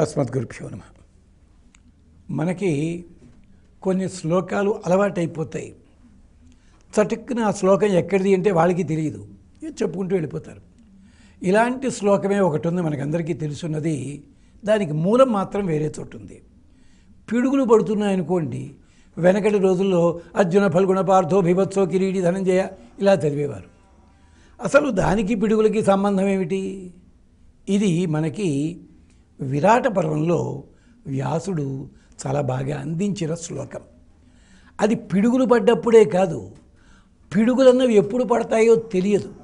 అస్మద్గురుభ్యో నమ. మనకి కొన్ని శ్లోకాలు అలవాటైపోతాయి. చటుక్కున ఆ శ్లోకం ఎక్కడిది అంటే వాళ్ళకి తెలియదు. చెప్పుకుంటూ వెళ్ళిపోతారు. ఇలాంటి శ్లోకమే ఒకటి ఉంది మనకందరికీ తెలుసున్నది. దానికి మూలం మాత్రం వేరే చోటు ఉంది పిడుగులు పడుతున్నాయనుకోండి వెనకటి రోజుల్లో అర్జున ఫల్గుణ పార్థో భీభత్సో కిరీటి ధనంజయ ఇలా చదివేవారు. అసలు దానికి పిడుగులకి సంబంధం ఏమిటి? ఇది మనకి విరాట పర్వంలో వ్యాసుడు చాలా బాగా అందించిన శ్లోకం. అది పిడుగులు పడ్డప్పుడే కాదు పిడుగులన్నవి ఎప్పుడు పడతాయో తెలియదు.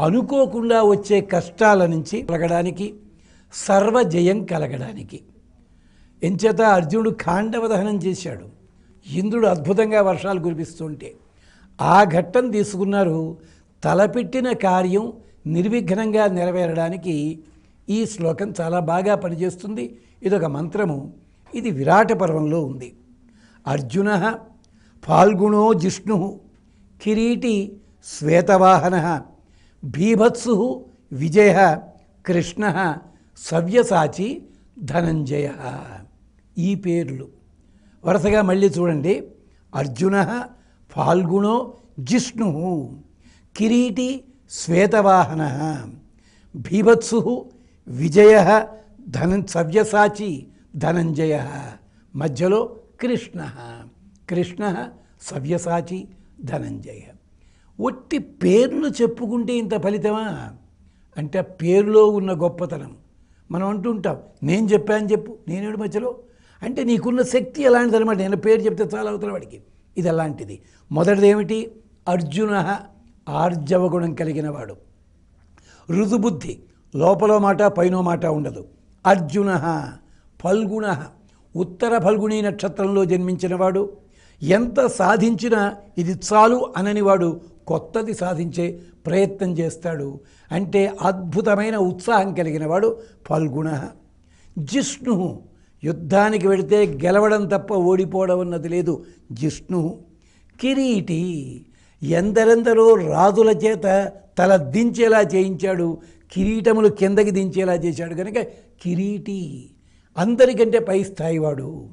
అనుకోకుండా వచ్చే కష్టాల నుంచి కలగడానికి సర్వజయం కలగడానికి. ఎంచేత అర్జునుడు ఖాండవ దహనం చేశాడు. ఇంద్రుడు అద్భుతంగా వర్షాలు కురిపిస్తుంటే ఆ ఘట్టం తీసుకున్నారు తలపెట్టిన కార్యం నిర్విఘ్నంగా నెరవేరడానికి ఈ శ్లోకం చాలా బాగా పనిచేస్తుంది. ఇదొక మంత్రము. ఇది విరాట పర్వంలో ఉంది. అర్జున ఫాల్గుణో జిష్ణు కిరీటి శ్వేతవాహన భీభత్సు విజయ కృష్ణ సవ్యసాచి ధనంజయ ఈ పేర్లు. వరుసగా మళ్ళీ చూడండి. అర్జున ఫాల్గుణో జిష్ణు కిరీటి శ్వేతవాహన భీభత్సు విజయ ధన సవ్యసాచి ధనంజయ. మధ్యలో కృష్ణ. కృష్ణ సవ్యసాచి ధనంజయ. ఒట్టి పేర్లు చెప్పుకుంటే ఇంత ఫలితమా? అంటే ఆ పేరులో ఉన్న గొప్పతనం. మనం అంటుంటాం నేను చెప్పాను చెప్పు నేనేడు మధ్యలో? అంటే నీకున్న శక్తి ఎలాంటిది అనమాట నేను పేరు చెప్తే చాలా అవుతున్న వాడికి. ఇది అలాంటిది. మొదటిది ఏమిటి? అర్జున ఆర్జవ గుణం కలిగిన వాడు. ఋతుబుద్ధి లోపల మాట పైన మాట ఉండదు. అర్జున ఫల్గుణ. ఉత్తర ఫల్గుణి నక్షత్రంలో జన్మించినవాడు ఎంత సాధించినా ఇది చాలు అననివాడు కొత్తది సాధించే ప్రయత్నం చేస్తాడు. అంటే అద్భుతమైన ఉత్సాహం కలిగినవాడు ఫల్గుణ. జిష్ణు యుద్ధానికి వెళితే గెలవడం తప్ప ఓడిపోవడం అన్నది లేదు జిష్ణు. కిరీటి ఎందరెందరో రాజుల చేత తల దించేలా చేయించాడు. కిరీటములు కిందకి దించేలా చేశాడు. కనుక కిరీటి అందరికంటే పై స్థాయివాడు.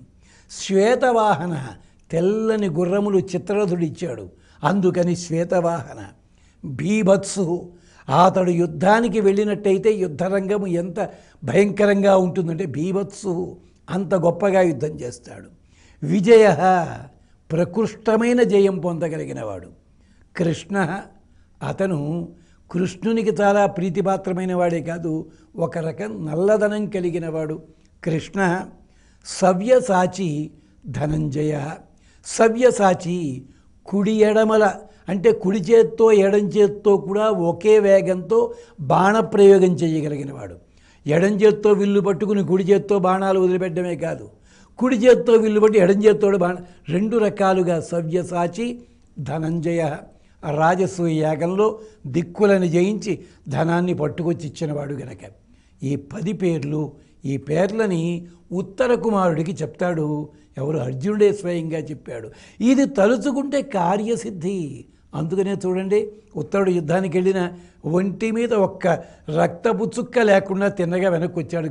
శ్వేతవాహన తెల్లని గుర్రములు చిత్రరథుడిచ్చాడు అందుకని శ్వేతవాహన. భీభత్సు. అతడు యుద్ధానికి వెళ్ళినట్టయితే యుద్ధరంగము ఎంత భయంకరంగా ఉంటుందంటే భీభత్సు అంత గొప్పగా యుద్ధం చేస్తాడు. విజయ ప్రకృష్టమైన జయం పొందగలిగినవాడు. కృష్ణ అతను కృష్ణునికి చాలా ప్రీతిపాత్రమైన వాడే కాదు ఒక రకం నల్లదనం కలిగినవాడు కృష్ణ సవ్యసాచి ధనంజయ. సవ్యసాచి కుడి ఎడమల అంటే కుడి చేత్తో ఎడం చేత్తో కూడా ఒకే వేగంతో బాణప్రయోగం చేయగలిగినవాడు ఎడం చేత్తో విల్లు పట్టుకుని కుడి చేత్తో బాణాలు వదిలిపెట్టడమే కాదు కుడి చేత్తో విల్లు పట్టి ఎడం చేత్తో బాణ రెండు రకాలుగా సవ్యసాచి ధనంజయ. రాజసూయ యాగంలో దిక్కులను జయించి ధనాన్ని పట్టుకొచ్చి ఇచ్చినవాడు గనక. ఈ పది పేర్లు ఈ పేర్లని ఉత్తర కుమారుడికి చెప్తాడు. ఎవరు అర్జునుడే స్వయంగా చెప్పాడు. ఇది తలుచుకుంటే కార్యసిద్ధి. అందుకనే చూడండి ఉత్తరుడు యుద్ధానికి వెళ్ళిన ఒంటి మీద ఒక్క రక్తపు చుక్క లేకుండా తిన్నగా వెనక్కి వచ్చాడు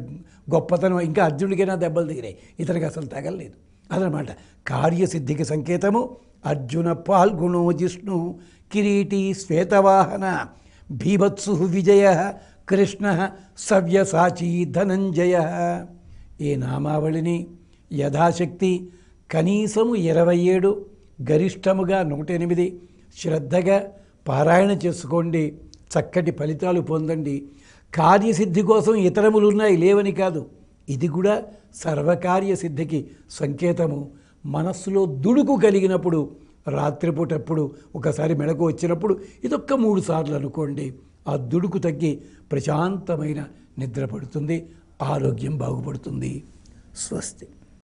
గొప్పతనం ఇంకా అర్జునుడికైనా దెబ్బలు దిగినాయి ఇతనికి అసలు తగలలేదు. అదనమాట. కార్యసిద్ధికి సంకేతము అర్జున పాల్గొను జిష్ణు కిరీటి శ్వేతవాహన భీభత్సు విజయ కృష్ణ సవ్యసాచి ధనంజయ. ఈ నామావళిని? యథాశక్తి కనీసము ఇరవై ఏడు గరిష్టముగా నూట ఎనిమిది. శ్రద్ధగా పారాయణ చేసుకోండి. చక్కటి ఫలితాలు పొందండి. కార్యసిద్ధి కోసం ఇతరములున్నాయి లేవని కాదు. ఇది కూడా సర్వకార్యసిద్ధికి సంకేతము. మనస్సులో దుడుకు కలిగినప్పుడు రాత్రిపూటప్పుడు ఒకసారి మెడకు వచ్చినప్పుడు ఇదొక్క మూడు సార్లు అనుకోండి ఆ దుడుకు తగ్గి ప్రశాంతమైన నిద్ర పడుతుంది ఆరోగ్యం బాగుపడుతుంది. స్వస్తి.